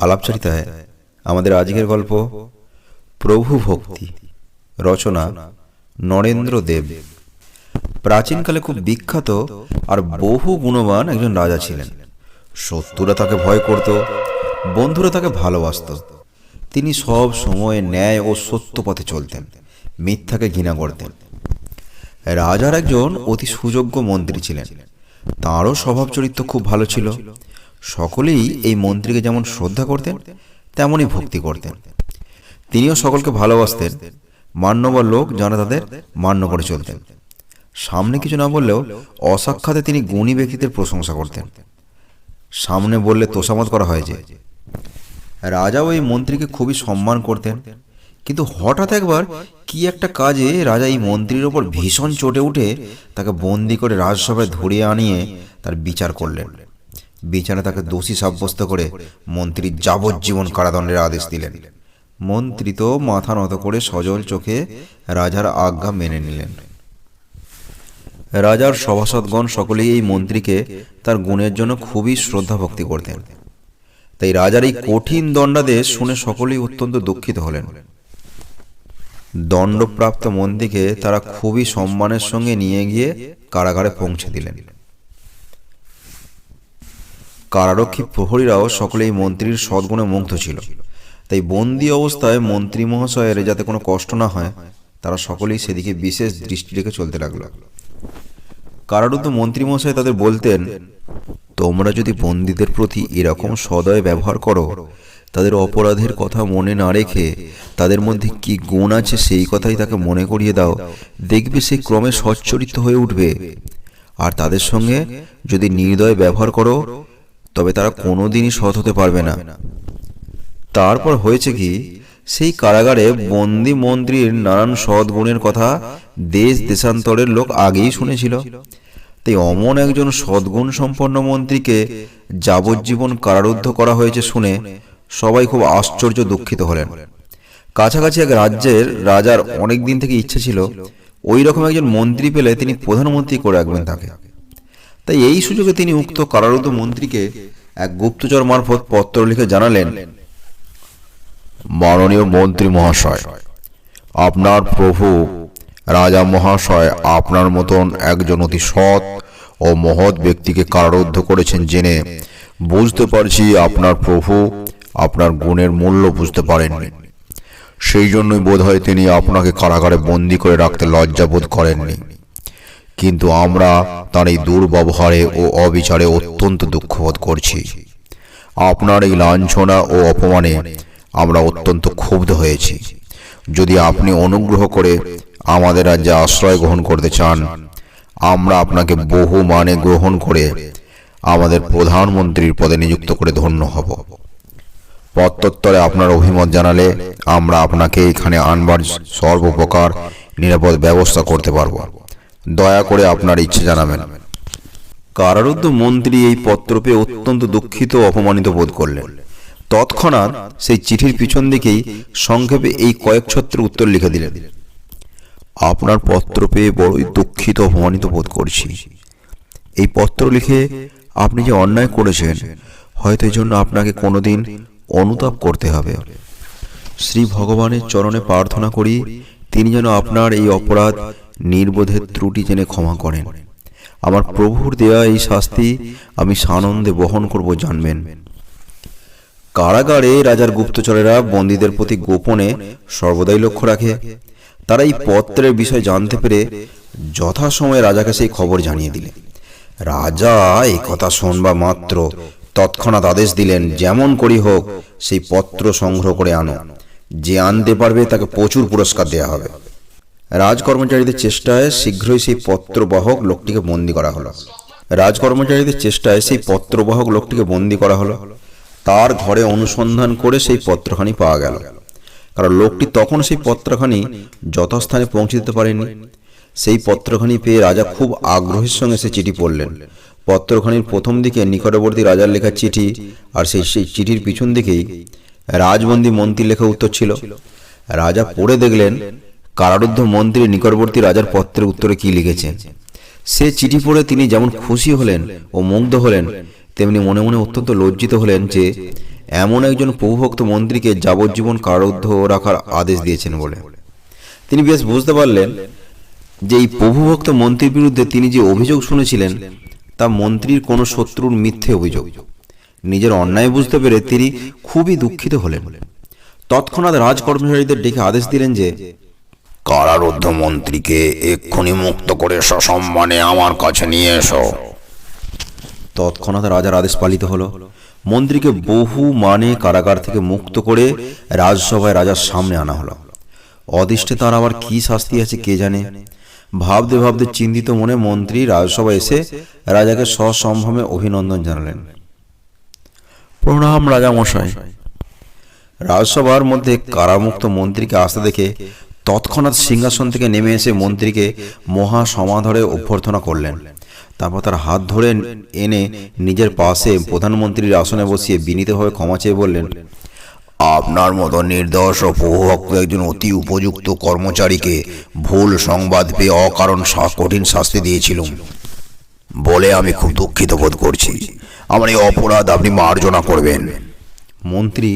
আলাপচারিতায় আমাদের আজকের গল্প, প্রভু ভক্তি, রচনা, নরেন্দ্র দেব। প্রাচীনকালে খুব বিখ্যাত আর বহু গুণবান একজন রাজা ছিলেন। শত্রুরা তাকে ভয় করত, বন্ধুরা তাকে ভালোবাসত। তিনি সব সময় ন্যায় ও সত্য পথে চলতেন, মিথ্যাকে ঘৃণা করতেন। রাজার একজন অতি সুযোগ্য মন্ত্রী ছিলেন। তাঁরও স্বভাব চরিত্র খুব ভালো ছিল। সকলেই এই মন্ত্রীকে যেমন শ্রদ্ধা করতেন, তেমনই ভক্তি করতেন। তিনিও সকলকে ভালোবাসতেন, মান্যবর লোক যারা তাদের মান্য করে চলতেন। সামনে কিছু না বললেও অসাক্ষাতে তিনি গুণী ব্যক্তিদের প্রশংসা করতেন। সামনে বললে তোষামত করা হয় যে, রাজাও এই মন্ত্রীকে খুবই সম্মান করতেন, কিন্তু হঠাৎ একবার কি একটা কাজে রাজা এই মন্ত্রীর ওপর ভীষণ চটে উঠে তাকে বন্দি করে রাজসভায় ধরিয়ে আনিয়ে তার বিচার করলেন। বিচারে তাকে দোষী সাব্যস্ত করে মন্ত্রী যাবজ্জীবন কারাদণ্ডের আদেশ দিলেন। মন্ত্রী তো মাথা নত করে সজল চোখে রাজার আজ্ঞা মেনে নিলেন। রাজার সভাসদগণ সকলেই এই মন্ত্রীকে তার গুণের জন্য খুবই শ্রদ্ধা ভক্তি করতেন। তাই রাজার এই কঠিন দণ্ডাদেশ শুনে সকলেই অত্যন্ত দুঃখিত হলেন। দণ্ডপ্রাপ্ত মন্ত্রীকে তারা খুবই সম্মানের সঙ্গে নিয়ে গিয়ে কারাগারে পৌঁছে দিলেন। কারারক্ষী প্রহরীরাও সকলেই মন্ত্রীর সদ্গুণে মুগ্ধ ছিল। তাই বন্দি অবস্থায় মন্ত্রী মহাশয়ের যাতে কোনো কষ্ট না হয়, তারা সকলেই সেদিকে বিশেষ দৃষ্টি রেখে চলতে লাগল। কারারুদ্ধ মন্ত্রী মহাশয় তাদের বলতেন, তোমরা যদি বন্দীদের প্রতি এরকম সদয় ব্যবহার করো, তাদের অপরাধের কথা মনে না রেখে তাদের মধ্যে কি গুণ আছে সেই কথাই তাকে মনে করিয়ে দাও, দেখবে সে ক্রমে সচ্চরিত হয়ে উঠবে। আর তাদের সঙ্গে যদি নির্দয় ব্যবহার করো তবে তারা কোনোদিনই সৎ হতে পারবে না। তারপর হয়েছে কি সেই কারাগারে বন্দি মন্ত্রীর নানান সদ্গুণের কথা দেশ দেশান্তরের লোক আগেই শুনেছিল। তাই অমন একজন সদ্গুণ সম্পন্ন মন্ত্রীকে যাবজ্জীবন কারারুদ্ধ করা হয়েছে শুনে সবাই খুব আশ্চর্য দুঃখিত হলেন। কাছাকাছি এক রাজ্যের রাজার অনেক দিন থেকে ইচ্ছে ছিল ওই রকম একজন মন্ত্রী পেলে তিনি প্রধানমন্ত্রী করে রাখবেন তাকে। তাই এই সুযোগে তিনি উক্ত কারারুদ্ধ মন্ত্রীকে এক গুপ্তচর মারফত পত্র লিখে জানালেন, মাননীয় মন্ত্রী মহাশয়, আপনার প্রভু রাজা মহাশয় আপনার মতন একজন অতি সৎ ও মহৎ ব্যক্তিকে কারারুদ্ধ করেছেন জেনে বুঝতে পারছি আপনার প্রভু আপনার গুণের মূল্য বুঝতে পারেননি। সেই জন্যই বোধহয় তিনি আপনাকে কারাগারে বন্দি করে রাখতে লজ্জাবোধ করেননি। কিন্তু আমরা তার এই দুর্ব্যবহারে ও অবিচারে অত্যন্ত দুঃখবোধ করছি। আপনার এই লাঞ্ছনা ও অপমানে আমরা অত্যন্ত ক্ষুব্ধ হয়েছি। যদি আপনি অনুগ্রহ করে আমাদের রাজ্যে আশ্রয় গ্রহণ করতে চান, আমরা আপনাকে বহু মানে গ্রহণ করে আমাদের প্রধানমন্ত্রীর পদে নিযুক্ত করে ধন্য হব। প্রত্যুত্তরে আপনার অভিমত জানালে আমরা আপনাকে এখানে আনবার সর্বপ্রকার নিরাপদ ব্যবস্থা করতে পারব। দয়া করে আপনার ইচ্ছে জানাবেন। কারারুদ্ধ মন্ত্রী এই পত্র পেয়ে অত্যন্ত দুঃখিত অপমানিত বোধ করলেন। তৎক্ষণাৎ সেই চিঠির পিছন দিকেই সংক্ষেপে এই কয়েক ছত্রের উত্তর লিখে দিলেন। আপনার পত্র পেয়ে বড়ই দুঃখিত অপমানিত বোধ করছি। এই পত্র লিখে আপনি যে অন্যায় করেছেন, হয়তো এই জন্য আপনাকে কোনোদিন অনুতাপ করতে হবে। শ্রী ভগবানের চরণে প্রার্থনা করি, তিনি যেন আপনার এই অপরাধ নির্বোধের ত্রুটি জেনে ক্ষমা করেন। আমার প্রভুর দেয়া এই শাস্তি আমি সানন্দে বহন করব জানবেন। কারাগারে রাজার গুপ্তচরেরা বন্দীদের প্রতি গোপনে সর্বদাই লক্ষ্য রাখে। তারা এই পত্রের বিষয় জানতে পেরে যথাসময়ে রাজাকে সেই খবর জানিয়ে দিলেন রাজা এই কথা শুনবা মাত্র। তৎক্ষণাৎ আদেশ দিলেন, যেমন করি হোক, সেই পত্র সংগ্রহ করে আনো। যে আনতে পারবে তাকে প্রচুর পুরস্কার দেয়া হবে। রাজকর্মচারীদের চেষ্টায় শীঘ্রই সেই পত্রবাহক লোকটিকে বন্দি করা হলো। রাজকর্মচারীদের চেষ্টায় সেই পত্রবাহক লোকটিকে বন্দি করা হলো। তার ঘরে অনুসন্ধান করে সেই পত্রখানি পাওয়া গেল। কারণ লোকটি তখন সেই পত্রখানি যথাস্থানে পৌঁছে দিতে পারেনি। সেই পত্রখানি পেয়ে রাজা খুব আগ্রহের সঙ্গে সে চিঠি পড়লেন। পত্রখানির প্রথম দিকে নিকটবর্তী রাজার লেখা চিঠি আর সেই সেই চিঠির পিছন দিকেই রাজবন্দী মন্ত্রীর লেখা উত্তর ছিল। রাজা পড়ে দেখলেন কারারুদ্ধ মন্ত্রী নিকটবর্তী রাজার পত্রের উত্তরে কি লিখেছেন সে চিঠি পড়ে তিনি যেমন খুশি হলেন ও মুগ্ধ হলেন, তেমনি মনে মনে অত্যন্ত লজ্জিত হলেন যে এমন একজন প্রভুভক্ত মন্ত্রীকে যাবজ্জীবন কারারুদ্ধ রাখার আদেশ দিয়েছেন বলে। তিনি বেশ বুঝতে পারলেন যে এই প্রভুভক্ত মন্ত্রীর বিরুদ্ধে তিনি যে অভিযোগ শুনেছিলেন, তা মন্ত্রীর কোনো শত্রুর মিথ্যে অভিযোগ। নিজের অন্যায় বুঝতে পেরে তিনি খুবই দুঃখিত হলেন। তৎক্ষণাৎ রাজকর্মচারীদের ডেকে আদেশ দিলেন যে কারারুদ্ধ মন্ত্রীকে এক্ষুনি মুক্ত করে সসম্মানে আমার কাছে নিয়ে এসো। তৎক্ষণাৎ রাজার আদেশ পালিত হলো। মন্ত্রীকে বহু মানে কারাগার থেকে মুক্ত করে রাজসভায় রাজার সামনে আনা হলো। অদিষ্টে তার আবার কি শাস্তি আছে কে জানে? ভাবতে ভাবতে চিন্তিত মনে মন্ত্রী রাজসভায় এসে রাজাকে সসম্ভ্রমে অভিনন্দন জানালেন। প্রণাম রাজা মশাই রাজসভার মধ্যে কারামুক্ত মন্ত্রীকে আসতে দেখে তৎক্ষণাৎ সিংহাসন থেকে নেমে এসে মন্ত্রীকে মহা সমাধরে অভ্যর্থনা করলেন। তারপর তার হাত ধরে এনে নিজের পাশে প্রধানমন্ত্রীর আসনে বসিয়ে বিনীতভাবে ক্ষমা চেয়ে বললেন আপনার মতো নির্দোষ ও প্রভুভক্ত একজন অতি উপযুক্ত কর্মচারীকে ভুল সংবাদ পেয়ে অকারণ কঠিন শাস্তি দিয়েছিলাম। বলে আমি খুব দুঃখিত বোধ করছি। আমার এই অপরাধ আপনি মার্জনা করবেন। মন্ত্রী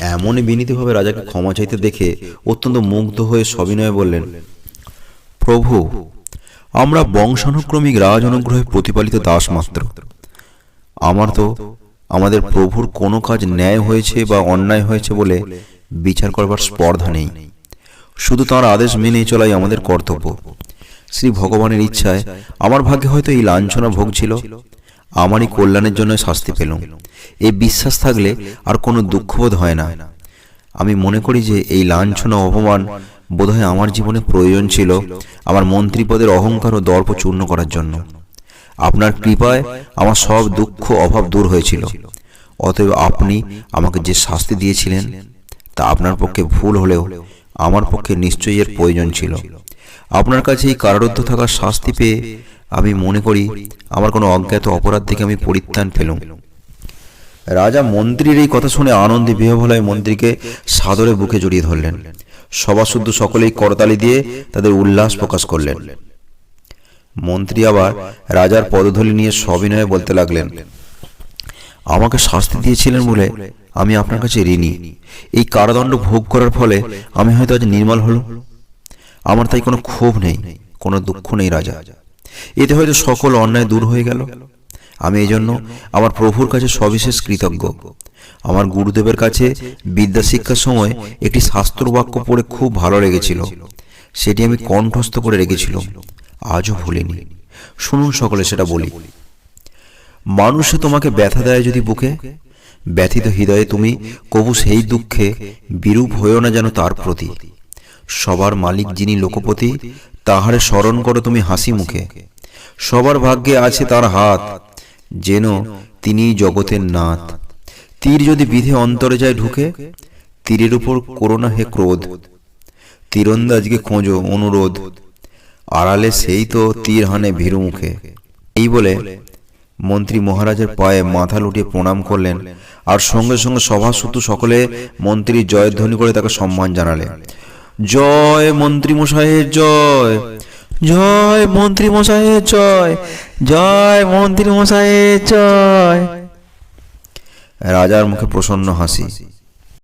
এমনই বিনীতভাবে রাজাকে ক্ষমা চাইতে দেখে অত্যন্ত মুগ্ধ হয়ে সবিনয়ে বললেন, প্রভু, আমরা বংশানুক্রমিক রাজ অনুগ্রহে প্রতিপালিত দাস মাত্র। আমার তো আমাদের প্রভুর কোনো কাজ ন্যায় হয়েছে বা অন্যায় হয়েছে বলে বিচার করবার স্পর্ধা নেই। শুধু তাঁর আদেশ মেনে চলাই আমাদের কর্তব্য। শ্রী ভগবানের ইচ্ছায় আমার ভাগ্যে হয়তো এই লাঞ্ছনা ভোগ ছিল আমারই কল্যাণের জন্য শাস্তি পেলাম। এই বিশ্বাস থাকলে আর কোনো দুঃখবোধ হয় না। আমি মনে করি যে এই লাঞ্ছনা অপমান বোধহয় আমার জীবনে প্রয়োজন ছিল আমার মন্ত্রীপদের অহংকার ও দর্প চূর্ণ করার জন্য। আপনার কৃপায় আমার সব দুঃখ অভাব দূর হয়েছিল। অতএব আপনি আমাকে যে শাস্তি দিয়েছিলেন, তা আপনার পক্ষে ভুল হলেও আমার পক্ষে নিশ্চয়ই এর প্রয়োজন ছিল। আপনার কাছে এই কারারুদ্ধ থাকার শাস্তি পেয়ে আমি মনে করি আমার কোনো অজ্ঞাত অপরাধ থেকে আমি পরিত্রাণ পেলুম। রাজা মন্ত্রীর এই কথা শুনে আনন্দে বিহবলায় মন্ত্রীকে সাদরে বুকে জড়িয়ে ধরলেন। সভাশুদ্ধ সকলেই করতালি দিয়ে তাদের উল্লাস প্রকাশ করলেন। মন্ত্রী আবার রাজার পদধলি নিয়ে সবিনয়ে বলতে লাগলেন, আমাকে শাস্তি দিয়েছিলেন বলে আমি আপনার কাছে ঋণী। এই কারাদণ্ড ভোগ করার ফলে আমি হয়তো আজ নির্মল হলো আমার তাই কোনো ক্ষোভ নেই, কোনো দুঃখ নেই রাজা। এতে হয়তো সকল অন্যায় দূর হয়ে গেল। আমি এই জন্য আমার প্রভুর কাছে সবিশেষ কৃতজ্ঞ। আমার গুরুদেবের কাছে বিদ্যা শিক্ষার সময় একটি শাস্ত্র বাক্য পড়ে খুব ভালো লেগেছিল। সেটি আমি কণ্ঠস্থ করে রেখেছিলাম। আজও ভুলিনি। শুনুন সকলে সেটা বলি। মানুষে তোমাকে ব্যথা দেয় যদি বুকে? ব্যথিত হৃদয়ে তুমি কবু সেই দুঃখে বিরূপ হয়েও না যেন তার প্রতি। সবার মালিক যিনি লোকপতি তাহারে স্মরণ করো তুমি হাসি মুখে। সবার ভাগ্যে আছে তার হাত যেন তিনি জগতের নাথ। তীর যদি বিধে অন্তরে যায় ঢুকে তীরের উপর করোনা হে ক্রোধ। তীরন্দাজকে খোঁজো অনুরোধ। আড়ালে সেই তো তীর হানে ভীরু মুখে। এই বলে মন্ত্রী মহারাজের পায়ে মাথা লুটিয়ে প্রণাম করলেন। আর সঙ্গে সঙ্গে সভাসূত সকলে মন্ত্রীর জয়ধ্বনি করে তাকে সম্মান জানালে জয় মন্ত্রী মশাইয়ের জয়। জয় মন্ত্রী মশাইয়ের জয়। জয় মন্ত্রী মশাইয়ের জয়। রাজার মুখে প্রসন্ন হাসি।